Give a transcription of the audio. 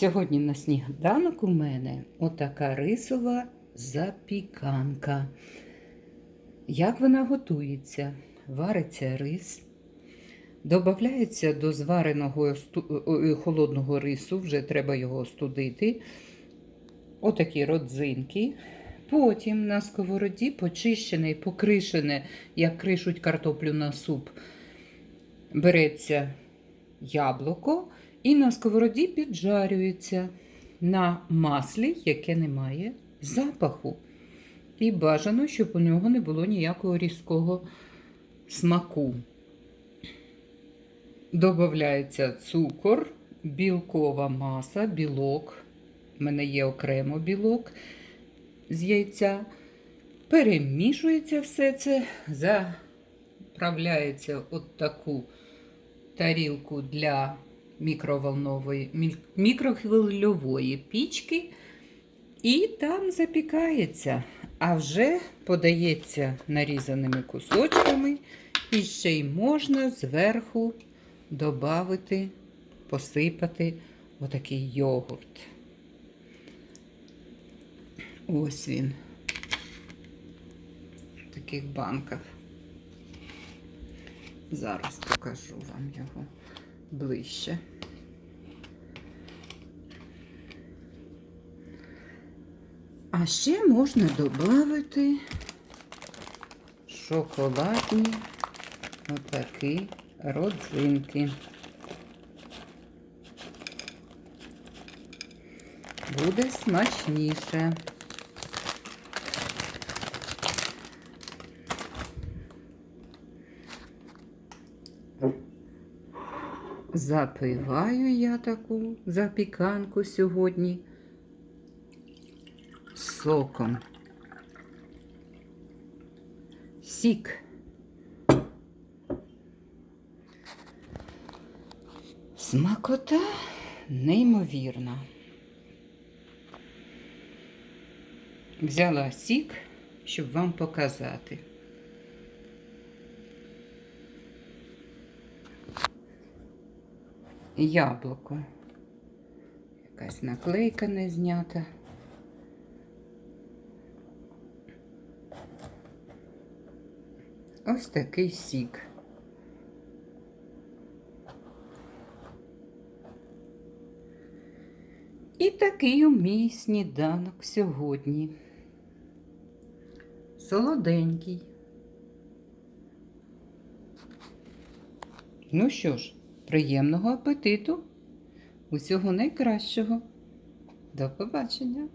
Сьогодні на сніданок у мене отака рисова запіканка. Як вона готується? Вариться рис, додається до звареного холодного рису, вже треба його остудити. Отакі родзинки. Потім на сковороді почищене і покришене, як кришуть картоплю на суп, береться яблуко і на сковороді піджарюється на маслі, яке не має запаху. І бажано, щоб у нього не було ніякого різкого смаку. Додається цукор, білкова маса, білок. У мене є окремо білок з яйця. Перемішується все це, заправляється от таку тарілку для мікроволнової, мікрохвильової пічки. І там запікається, а вже подається нарізаними кусочками, і ще й можна зверху додати, посипати отакий йогурт. Ось він. В таких банках. Зараз покажу вам його ближче. А ще можна додати шоколадні отакі родзинки. Буде смачніше. Запиваю я таку запіканку сьогодні соком. Сік. Смакота неймовірна. Взяла сік, щоб вам показати. Яблуко. Якась наклейка не знята. Ось такий сік. І такий у мій сніданок сьогодні. Солоденький. Ну що ж, приємного апетиту. Усього найкращого. До побачення!